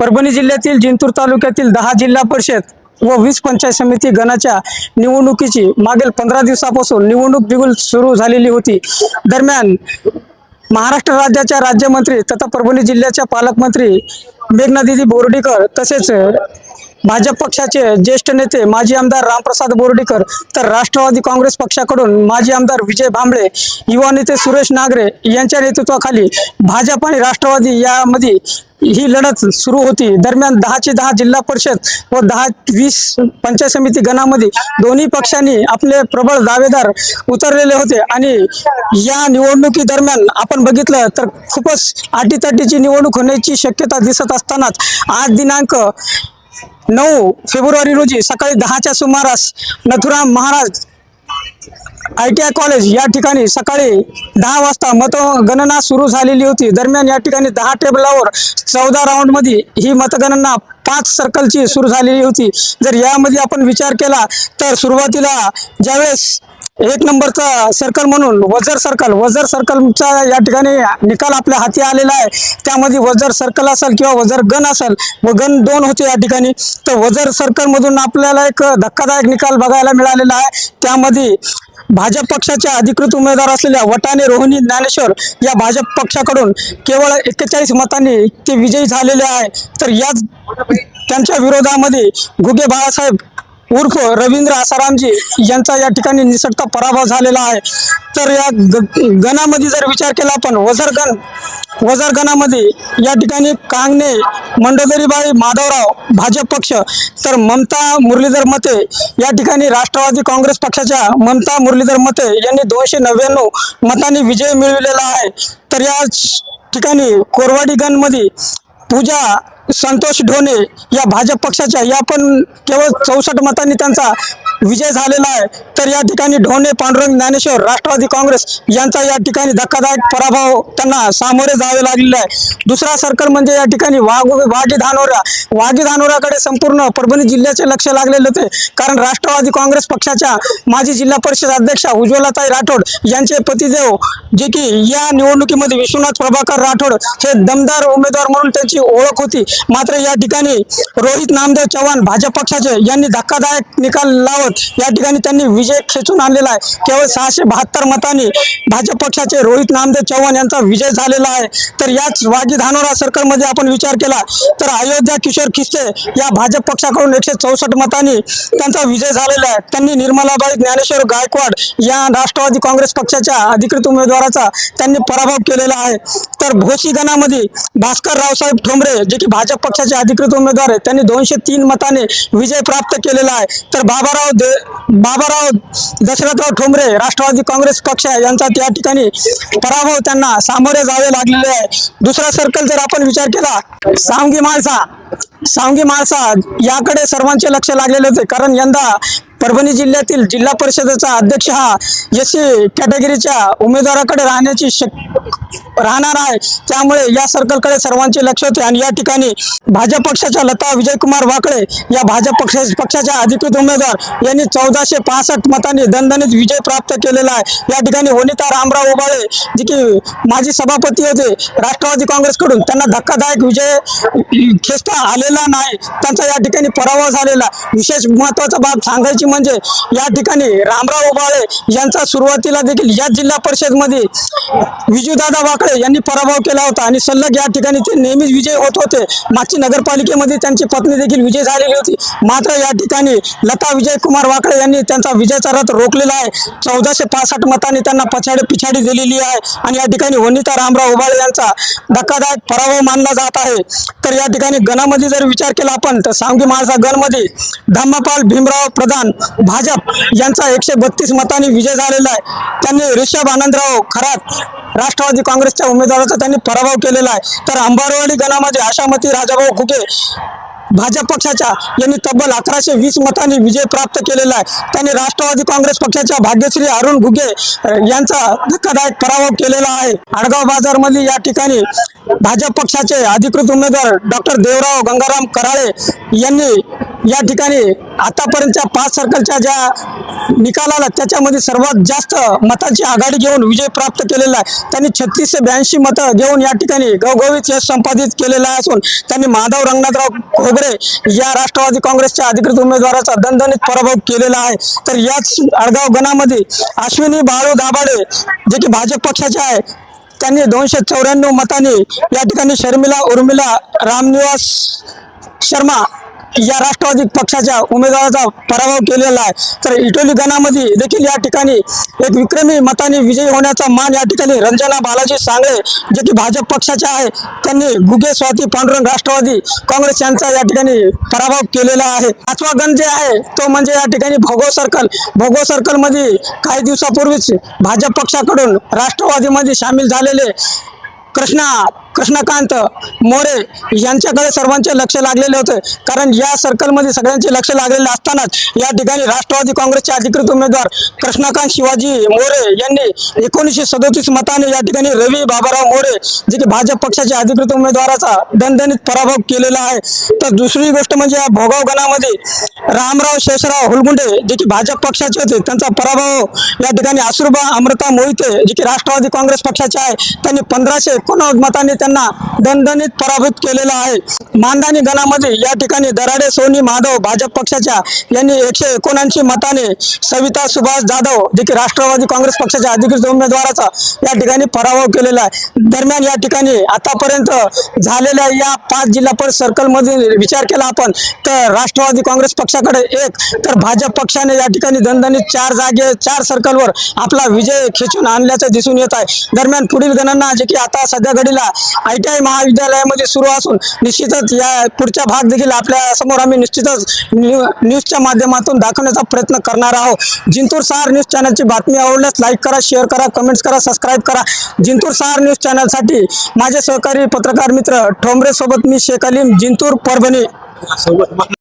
परभणी जिल्ह्यातील जिंतूर तालुक्यातील दहा जिल्हा परिषद व वीस पंचायत समिती गणाच्या निवडणुकीची मागील पंधरा दिवसापासून निवडणूक बिगुल सुरू झालेली होती. दरम्यान महाराष्ट्र राज्याच्या राज्यमंत्री तथा परभणी जिल्ह्याच्या पालकमंत्री मेघनादिदी बोर्डीकर तसेच भाजप पक्षाचे ज्येष्ठ नेते माजी आमदार रामप्रसाद बोर्डीकर तर राष्ट्रवादी काँग्रेस पक्षाकडून माजी आमदार विजय भांबळे युवा नेते सुरेश नागरे यांच्या नेतृत्वाखाली भाजप आणि राष्ट्रवादी यामध्ये ही लढत सुरू होती. दरम्यान दहाचे दहा जिल्हा परिषद व दहा वीस पंचायत समिती गणामध्ये दोन्ही पक्षांनी आपले प्रबळ दावेदार उतरलेले होते आणि या निवडणुकी दरम्यान आपण बघितलं तर खूपच आटीतटीची निवडणूक होण्याची शक्यता दिसत असतानाच आज दिनांक नऊ फेब्रुवारी रोजी सकाळी दहाच्या सुमारास Nathuram Maharaj I T I college या ठिकाणी सकाळी दहा वाजता मतगणना सुरू झालेली होती. दरम्यान या ठिकाणी दहा टेबलावर चौदा राऊंडमध्ये ही मतगणना पाच सर्कलची सुरू झालेली होती. जर यामध्ये आपण विचार केला तर सुरुवातीला ज्यावेळेस एक नंबरचा सर्कल म्हणून वजर सर्कल वजर सर्कलचा या ठिकाणी निकाल आपल्या हाती आलेला आहे. त्यामध्ये वजर सर्कल असेल किंवा वजर गण असेल व गण दोन होते या ठिकाणी. तर वजर सर्कलमधून आपल्याला एक धक्कादायक निकाल बघायला मिळालेला आहे. त्यामध्ये भाजप पक्षाच्या अधिकृत उमेदवार असलेल्या वटाने रोहिणी ज्ञानेश्वर या भाजप पक्षाकडून केवळ एक्केचाळीस मतांनी ते विजयी झालेले आहे. तर याच त्यांच्या विरोधामध्ये घुगे बाळासाहेब उर्फ रवींद्र आसारामजी यांचा या ठिकाणी निसटता पराभव झालेला आहे. तर या ग गणामध्ये जर विचार केला आपण वझरगण वझरगणामध्ये या ठिकाणी कांगणे मंडोदरीबाई माधवराव भाजप पक्ष तर ममता मुरलीधर मते या ठिकाणी राष्ट्रवादी काँग्रेस पक्षाच्या ममता मुरलीधर मते यांनी दोनशे नव्याण्णव मतांनी विजय मिळविलेला आहे. तर या ठिकाणी कोरवाडी गणमध्ये पूजा संतोष ढोणे या भाजप पक्षाच्या या पण केवळ चौसष्ट मतांनी त्यांचा विजय झालेला आहे. तर या ठिकाणी ढोणे पांडुरंग ज्ञानेश्वर राष्ट्रवादी काँग्रेस यांचा या ठिकाणी धक्कादायक पराभव त्यांना सामोरे जावे लागलेला आहे. दुसरा सर्कल म्हणजे या ठिकाणी वाघ वाघी धानोरा. वाघी धानोराकडे संपूर्ण परभणी जिल्ह्याचे लक्ष लागलेले होते. कारण राष्ट्रवादी काँग्रेस पक्षाच्या माजी जिल्हा परिषद अध्यक्षा उज्ज्वलाताई राठोड यांचे पतिदेव जे की या निवडणुकीमध्ये विश्वनाथ प्रभाकर राठोड हे दमदार उमेदवार म्हणून त्यांची ओळख होती. मात्र या ठिकाणी रोहित नामदेव चव्हाण भाजप पक्षाचे यांनी धक्कादायक निकाल लावत या ठिकाणी त्यांनी विजय खेचून आणलेला आहे. केवळ सहाशे बहात्तर मतांनी भाजप पक्षाचे रोहित नामदेव चव्हाण यांचा विजय झालेला आहे. तर याच वागी धानोरा सर्कलमध्ये आपण विचार केला तर अयोध्या किशोर खिस्ते या भाजप पक्षाकडून एकशे चौसष्ट मतांनी त्यांचा विजय झालेला आहे. त्यांनी निर्मलाबाई ज्ञानेश्वर गायकवाड या राष्ट्रवादी काँग्रेस पक्षाच्या अधिकृत उमेदवाराचा त्यांनी पराभव केलेला आहे. तर भोशी गणामध्ये भास्कर रावसाहेब ठोंबरे जे की भाजप पक्षाचे अधिकृत उमेदवार आहेत. त्यांनी दोनशे तीन मताने विजय प्राप्त केलेला आहे. तर बाबाराव दे बाबाराव दशरथराव ठोंबरे राष्ट्रवादी काँग्रेस पक्ष यांचा त्या ठिकाणी पराभव त्यांना सामोरे जावे लागलेले आहे. दुसरा सर्कल जर आपण विचार केला सामगी माणसा सांगी माणसा याकडे सर्वांचे लक्ष लागलेले होते. कारण यंदा परभणी जिल्ह्यातील जिल्हा परिषदेचा अध्यक्ष हा एस सी कॅटेगरीच्या उमेदवाराकडे राहण्याची शक राहणार आहे. त्यामुळे या सर्कलकडे सर्वांचे लक्ष होते. आणि या ठिकाणी भाजप पक्षाच्या लता विजयकुमार वाकळे या भाजप पक्ष पक्षाच्या अधिकृत उमेदवार यांनी चौदाशे पासष्ट मतांनी दणदणीत विजय प्राप्त केलेला आहे. या ठिकाणी वनिता रामराव उबाळे जे की माजी सभापती होते. राष्ट्रवादी काँग्रेसकडून त्यांना धक्कादायक विजय खेचता आलेला नाही. त्यांचा या ठिकाणी पराभव झालेला. विशेष महत्त्वाचा बाब सांगायची म्हणजे या ठिकाणी रामराव उबाळे यांचा सुरुवातीला देखील या जिल्हा परिषदमध्ये विजूदादा वाकळे यांनी पराभव केला होता आणि सल्लग या ठिकाणी ते नेहमीच विजय होत होते. मागची नगरपालिकेमध्ये त्यांची पत्नी देखील विजय झालेली होती. मात्र या ठिकाणी लता विजय कुमार वाकळे यांनी त्यांचा विजयाचा रथ रोखलेला आहे. चौदाशे पासष्ट मतांनी त्यांना पछाडी पिछाडी दिलेली आहे. आणि या ठिकाणी वनिता रामराव उबाळे यांचा धक्कादायक पराभव मानला जात आहे. तर या ठिकाणी गणामध्ये जर विचार केला आपण तर सांगी माळसा गणमध्ये धम्मपाल भीमराव प्रधान भाजप यांचा एकशे बत्तीस मतांनी विजय झालेला आहे. त्यांनी ऋषभ आनंदराव खरात राष्ट्रवादी काँग्रेसच्या उमेदवाराचा त्यांनी पराभव केलेला आहे. तर अंबारवाडी गणामध्ये आशामती राजाभाऊ खुके भाजप पक्षाच्या यांनी तब्बल अकराशे वीस मतांनी विजय प्राप्त केलेला आहे. त्यांनी राष्ट्रवादी काँग्रेस पक्षाच्या भाग्यश्री अरुण घुगे यांचा धक्कादायक पराभव केलेला आहे. आडगाव बाजारमध्ये या ठिकाणी भाजप पक्षाचे अधिकृत उमेदवार डॉक्टर देवराव गंगाराम कराळे यांनी या ठिकाणी आतापर्यंतच्या पाच सर्कलच्या ज्या निकालाला त्याच्यामध्ये सर्वात जास्त मताची आघाडी घेऊन विजय प्राप्त केलेला आहे. त्यांनी छत्तीस ते ब्याऐंशी मतं घेऊन या ठिकाणी गवगवीत यश संपादित केलेलं असून त्यांनी माधव रंगनाथराव खोबरे या राष्ट्रवादी काँग्रेसच्या अधिकृत उमेदवाराचा दणदणीत पराभव केलेला आहे. तर याच आडगाव गणामध्ये अश्विनी बाळू दाभाडे जे की भाजप पक्षाचे आहे त्यांनी दोनशे चौऱ्याण्णव मतांनी या ठिकाणी शर्मिला उर्मिला रामनिवास शर्मा या राष्ट्रवादी पक्षाच्या उमेदवाराचा पराभव केलेला आहे. तर इटोली गणामध्ये देखील या ठिकाणी एक विक्रमी मताने विजयी होण्याचा मान या ठिकाणी रंजना बालाजी सांगळे जे की भाजप पक्षाचे आहे त्यांनी गुगे स्वाती पांडुरंग राष्ट्रवादी काँग्रेस यांचा या ठिकाणी पराभव केलेला आहे. पाचवा गण जे आहे तो म्हणजे या ठिकाणी भोगो सर्कल. भोगो सर्कलमध्ये काही दिवसापूर्वीच भाजप पक्षाकडून राष्ट्रवादीमध्ये सामील झालेले कृष्णा कृष्णकांत मोरे यांच्याकडे सर्वांचे लक्ष लागलेले होते. कारण या सर्कलमध्ये सगळ्यांचे लक्ष लागलेले असतानाच या ठिकाणी राष्ट्रवादी काँग्रेसचे अधिकृत उमेदवार कृष्णकांत शिवाजी मोरे यांनी एकोणीसशे सदोतीस मताने या ठिकाणी रवी बाबाराव मोरे जे की भाजप पक्षाचे अधिकृत उमेदवाराचा दणदणीत पराभव केलेला आहे. तर दुसरी गोष्ट म्हणजे या भोगाव गणामध्ये रामराव शेषराव हुलगुंडे जे की भाजप पक्षाचे होते त्यांचा पराभव या ठिकाणी आसुरबा अमृता मोहिते जे की राष्ट्रवादी काँग्रेस पक्षाचे आहे त्यांनी पंधराशे एकोणनव्वद त्यांना दणदणीत पराभूत केलेला आहे. मानधानी गणामध्ये या ठिकाणी दराडे सोनी माधव भाजप पक्षाच्या यांनी एकशे एकोणऐंशी मताने सविता सुभाष जाधव देखील राष्ट्रवादी काँग्रेस पक्षाच्या अधिकृत उमेदवाराचा या ठिकाणी पराभव केलेला आहे. दरम्यान या ठिकाणी आतापर्यंत झालेल्या या पाच जिल्हा परिषद सर्कलमध्ये विचार केला आपण तर राष्ट्रवादी काँग्रेस पक्षाकडे एक तर भाजप पक्षाने या ठिकाणी दणदणीत चार जागे चार सर्कलवर आपला विजय खेचून आणल्याचं दिसून येत आहे. दरम्यान पुढील गणना जे की आता सध्या घडीला आय टी आय महाविद्यालयामध्ये सुरू असून निश्चितच या पुढचा भाग देखील आपल्यासमोर आम्ही निश्चितच न्यू न्यूजच्या माध्यमातून दाखवण्याचा प्रयत्न करणार आहोत. जिंतूर सहार न्यूज चॅनलची बातमी आवडल्यास लाईक करा शेअर करा कमेंट्स करा सबस्क्राईब करा. जिंतूर सहार न्यूज चॅनलसाठी माझे सहकारी पत्रकार मित्र ठोंबरे सोबत मी शेख अलीम जिंतूर परभणी.